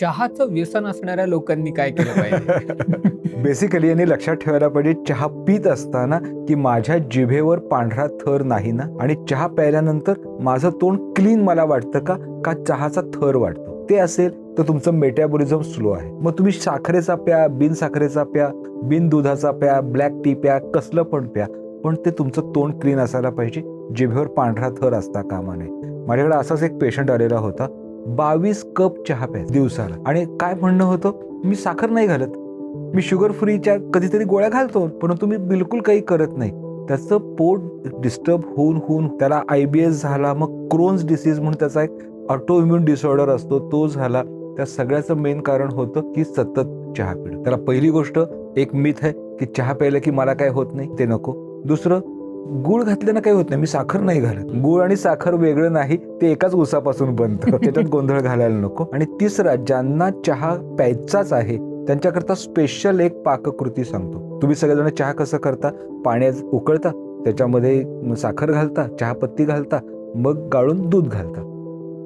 चहाचं व्यसन असणाऱ्या लोकांनी काय केलं पाहिजे? बेसिकली यांनी लक्षात ठेवायला पाहिजे चहा पित असताना की माझ्या जिभेवर पांढरा थर नाही ना? आणि चहा प्यायल्यानंतर माझं तोंड क्लीन मला वाटतं का? का चहाचा थर वाटतो ते असेल तर तुमचं मेटॅबॉलिझम स्लो आहे. मग तुम्ही साखरेचा प्या बिन साखरेचा प्या बिन दुधाचा प्या ब्लॅक टी प्या कसलं पण प्या पण ते तुमचं तोंड क्लीन असायला पाहिजे. जिभेवर पांढरा थर असता कामा नये. माझ्याकडे असाच एक पेशंट आलेला होता. बावीस कप चहा प्याय दिवसाला. आणि काय म्हणणं होतं? मी साखर नाही घालत. मी शुगर फ्रीच्या कधीतरी गोळ्या घालतो परंतु मी बिलकुल काही करत नाही. त्याचं पोट डिस्टर्ब होऊन होऊन त्याला आय बी एस झाला मग क्रोन्स डिसीज म्हणून त्याचा एक ऑटो इम्युन डिसऑर्डर असतो तो झाला. त्या सगळ्याचं मेन कारण होतं की सतत चहा पिणं. त्याला पहिली गोष्ट एक मिथ आहे की चहा प्यायला की मला काय होत नाही ते नको. दुसरं गुळ घातल्यानं काही होत नाही. मी साखर नाही घालत. गुळ आणि साखर वेगळं नाही ते एकाच उसापासून बनतं. त्याच्यात गोंधळ घालायला नको. आणि तिसरा ज्यांना चहा प्यायचाच आहे त्यांच्याकरता स्पेशल एक पाककृती सांगतो. तुम्ही सगळेजण चहा कसं करता? पाण्यात उकळता त्याच्यामध्ये साखर घालता चहापत्ती घालता मग गाळून दूध घालता.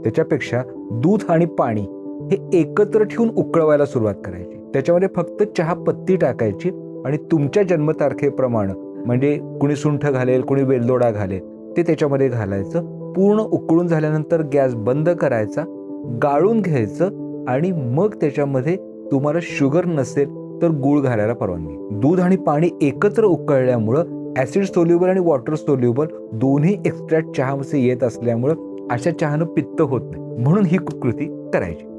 त्याच्यापेक्षा दूध आणि पाणी हे एकत्र ठेवून उकळवायला सुरुवात करायची. त्याच्यामध्ये फक्त चहापत्ती टाकायची आणि तुमच्या जन्मतारखेप्रमाणे म्हणजे कुणी सुंठ घालेल कुणी वेलदोडा घालेल ते त्याच्यामध्ये घालायचं. पूर्ण उकळून झाल्यानंतर गॅस बंद करायचा गाळून घ्यायचं आणि मग त्याच्यामध्ये तुम्हाला शुगर नसेल तर गूळ घालायला परवानगी. दूध आणि पाणी एकत्र उकळल्यामुळं ऍसिड सोल्युबल आणि वॉटर सोल्युबल दोन्ही एक्स्ट्रॅक्ट चहामध्ये येत असल्यामुळं अशा चहानं पित्त होत नाही. म्हणून ही कृती करायची.